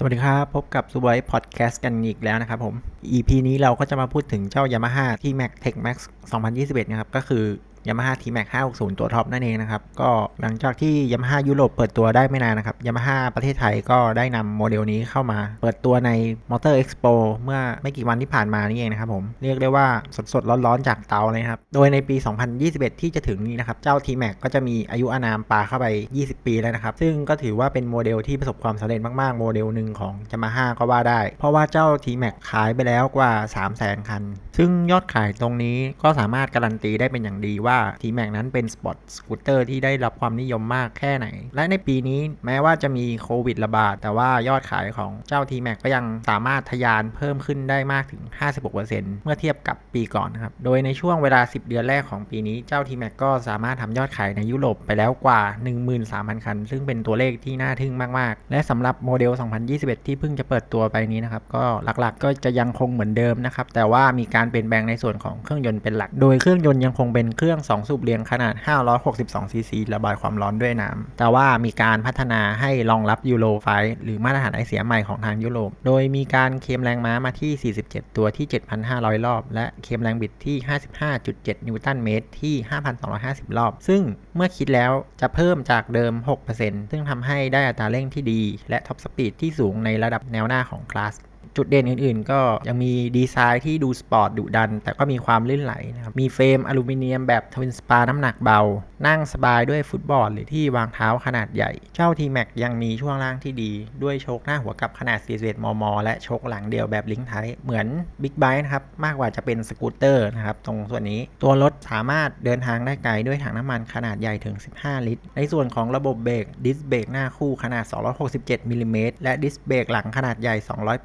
สวัสดีครับ พบกับซูบอยพอดแคสต์กันอีกแล้วนะครับผม EP นี้เราก็จะมาพูดถึงเจ้า Yamaha T-Max Tech Max 2021 นะครับ ก็คือ Yamaha T-Max 560 ตัวท็อปนั่นเองนะครับ ก็หลังจากที่ Yamaha ยุโรปเปิดตัวได้ไม่นานนะครับ Yamaha ประเทศไทยก็ได้นำโมเดลนี้เข้ามา เปิดตัวใน Motor Expo เมื่อไม่กี่วันที่ผ่านมานี่เองนะครับผมเรียกได้ว่าสดๆ ร้อนๆ จากเตาเลยครับ โดยในปี 2021 ที่จะถึงนี้นะครับ เจ้า T-Max ก็จะมีอายุอานามปาเข้าไป 20 ปีแล้วนะครับ ซึ่งก็ถือว่าเป็นโมเดลที่ประสบความสำเร็จมากๆ โมเดลหนึ่งของ Yamaha ก็ว่าได้ เพราะว่าเจ้า T-Max ขายไปแล้วกว่า 300,000คัน ซึ่งยอดขายตรงนี้ก็สามารถการันตีได้เป็นอย่างดีว่า T-Max นั้นเป็นสปอร์ตสกูตเตอร์ที่ได้รับความนิยมมากแค่ไหน และในปีนี้แม้ว่าจะมีโควิดระบาด แต่ว่ายอดขายของเจ้า T-Max ก็ยังสามารถทะยานเพิ่มขึ้นได้มากถึง 56%เมื่อเทียบกับปีก่อนครับ โดยในช่วงเวลา 10 เดือนแรกของปีนี้เจ้า T-Max ก็สามารถทำยอดขายในยุโรปไปแล้วกว่า 13,000 คัน ซึ่งเป็นตัวเลขที่น่าทึ่งมากๆ และสำหรับโมเดล 2021 ที่เพิ่งจะเปิดตัวไปนี้นะครับก็หลักๆ ก็จะยังคงเหมือนเดิมนะครับแต่ว่ามีการเปลี่ยนแปลงในส่วนของเครื่องยนต์เป็นหลัก โดยเครื่องยนต์ยังคงเป็นเครื่อง2 สูบเรียงขนาด 562 ซีซีระบายความร้อนด้วยน้ำแต่ว่ามีการพัฒนาให้รองรับยูโรไฟหรือมาตรฐานไอเสียใหม่ของทางยุโรป โดยมีการเคลมแรงม้ามาที่ 47 ตัวที่ 7,500 รอบ และเคลมแรงบิดที่ 55.7 นิวตันเมตรที่ 5,250 รอบ ซึ่งเมื่อคิดแล้วจะเพิ่มจากเดิม 6%ซึ่งทำให้ได้อัตราเร่งที่ดี และท็อปสปีดที่สูงในระดับแนวหน้าของคลาส จุดเด่นอื่นๆ ก็ยังมีดีไซน์ที่ดูสปอร์ตดุดัน แต่ก็มีความลื่นไหลนะครับ มีเฟรมอลูมิเนียมแบบทวินสปาน้ำหนักเบา นั่งสบายด้วยฟุตบอร์ดหรือที่วางเท้าขนาดใหญ่ เจ้า T-Max ยังมีช่วงล่างที่ดี ด้วยโชคหน้าหัวกับขนาด 41 มม และโชคหลังเดียวแบบลิงก์ไทเหมือน Big b i นะครับ มากกว่าจะเป็นสกูตเตอร์นะครับ ตรงส่วนนี้ตัวรถสามารถเดินทางได้ไกลด้วยถังน้ำมันขนาดใหญ่ถึง 15 ลิตร ในส่วนของระบบเบรกดิสเบรกหน้าคู่ขนาด 267มิลลิเมตรและดิสเบรกหลังขนาดใหญ่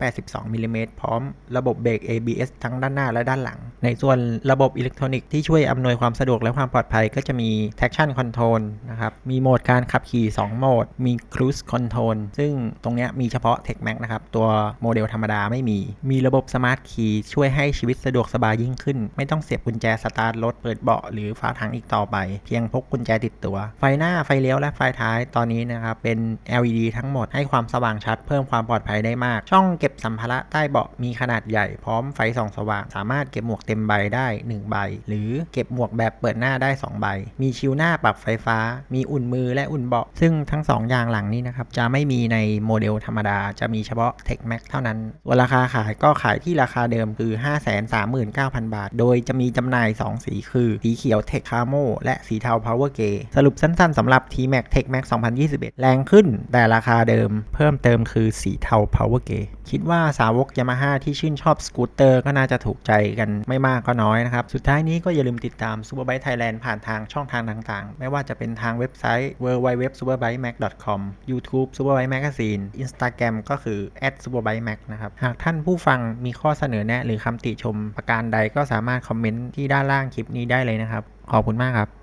282มิลลิเมตรพร้อมระบบเบรก ABS ทั้งด้านหน้าและด้านหลัง ในส่วนระบบอิเล็กทรอนิกส์ที่ช่วยอำนวยความสะดวกและความปลอดภัยก็จะมี traction control นะครับ มีโหมดการขับขี่ 2 โหมด มี cruise control ซึ่งตรงนี้มีเฉพาะ Tech Max นะครับ ตัวโมเดลธรรมดาไม่มี มีระบบ Smart Key ช่วยให้ชีวิตสะดวกสบายยิ่งขึ้น ไม่ต้องเสียบกุญแจสตาร์ทรถเปิดเบาะหรือฝาถังอีกต่อไป เพียงพกกุญแจติดตัว ไฟหน้าไฟเลี้ยวและไฟท้ายตอนนี้นะครับเป็น LED ทั้งหมดให้ความสว่างชัดเพิ่มความปลอดภัยได้มาก ช่องเก็บสัมภาระใต้เบาะมีขนาดใหญ่พร้อมไฟส่องสว่าง สามารถเก็บหมวกเต็มใบได้ 1 ใบ หรือเก็บหมวกแบบเปิดหน้าได้ 2 ใบ มีชิวหน้าปรับไฟฟ้า มีอุ่นมือและอุ่นเบาะ ซึ่งทั้ง 2 อย่างหลังนี้นะครับ จะไม่มีในโมเดลธรรมดา จะมีเฉพาะ Tech Max เท่านั้นส่วนราคาขายก็ขายที่ราคาเดิมคือ 539,000 บาท โดยจะมีจำหน่าย 2 สีคือ สีเขียว Tech Camo และสีเทา Power Grey สรุปสั้นๆสำหรับ T-Max Tech Max 2021 แรงขึ้นแต่ราคาเดิม เพิ่มเติมคือสีเทา Power Grey คิดว่าสาวก Yamaha ที่ชื่นชอบสกูตเตอร์ก็น่าจะถูกใจกันไม่มากก็น้อยนะครับ สุดท้ายนี้ก็อย่าลืมติดตาม Superbike Thailand ผ่านทางช่องทางต่างๆ ไม่ว่าจะเป็นทางเว็บไซต์ www.superbikemax.com YouTube Superbike Magazine Instagram ก็คือ @superbikemax นะครับ หากท่านผู้ฟังมีข้อเสนอแนะ หรือคำติชมประการใดก็สามารถคอมเมนต์ที่ด้านล่างคลิปนี้ได้เลยนะครับ ขอบคุณมากครับ